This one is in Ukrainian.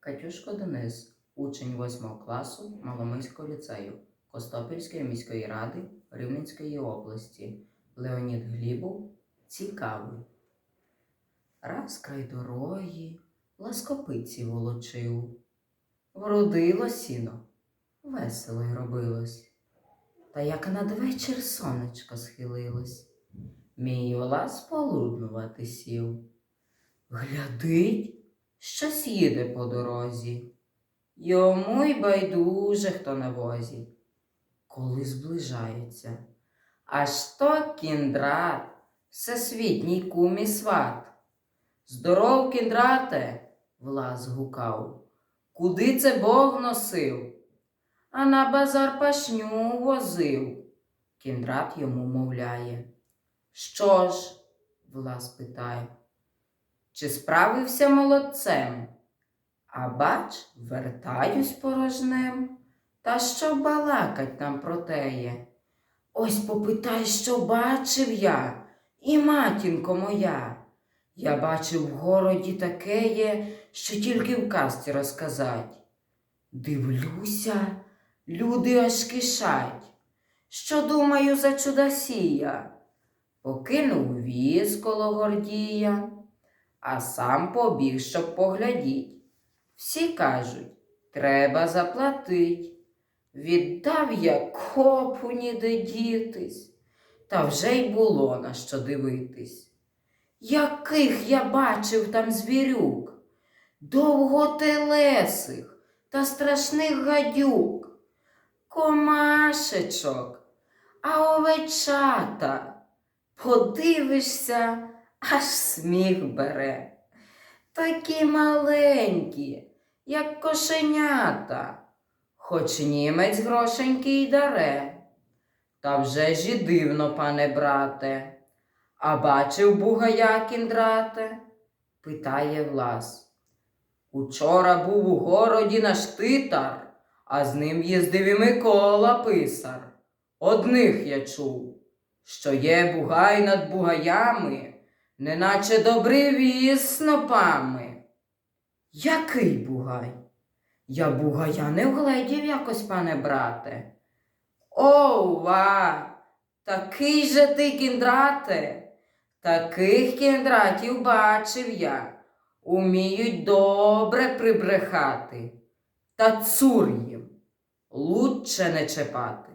Катюшко Денис, учень 8 класу Маломийського ліцею Костопільської міської ради Рівненської області. Леонід Глібов цікавий. Раз край дороги ласкопиці волочив. Вродило сіно, весело й робилось. Та як надвечір сонечко схилилось, мій олаз полуднувати сів. Глядить, щось їде по дорозі. Йому й байдуже, хто на возі. Коли зближаються, аж то кіндрат, всесвітній кум і сват. Здоров, кіндрате, влас гукав, куди це Бог носив? А на базар пашню возив. Кіндрат йому мовляє. Що ж? Влас питає. Чи справився молодцем? А бач, вертаюсь порожнем. Та що балакать нам про теє? Ось попитай, що бачив я, і матінко моя. Я бачив в городі такеє, що тільки в казці розказать. Дивлюся, люди аж кишать. Що думаю за чудосія? Покинув віз коло Гордія, а сам побіг, щоб поглядіть. Всі кажуть, треба заплатить. Віддав я копу ніде дітись, та вже й було на що дивитись. Яких я бачив там звірюк, довготелесих та страшних гадюк, комашечок, а овечата. Подивишся, аж сміх бере. Такі маленькі, як кошенята, хоч німець грошенький даре. Та вже ж і дивно, пане брате. А бачив бугая кіндрате? питає Влас. Учора був у городі наш титар, а з ним їздив і Микола писар. Одних я чув, що є бугай над бугаями, неначе добрий віз снопами. Який бугай? Я бугая не вгледів якось, пане брате. Ова, такий же ти кіндрате. Таких кіндратів бачив я. Уміють добре прибрехати. Та цур їм, лучше не чепати.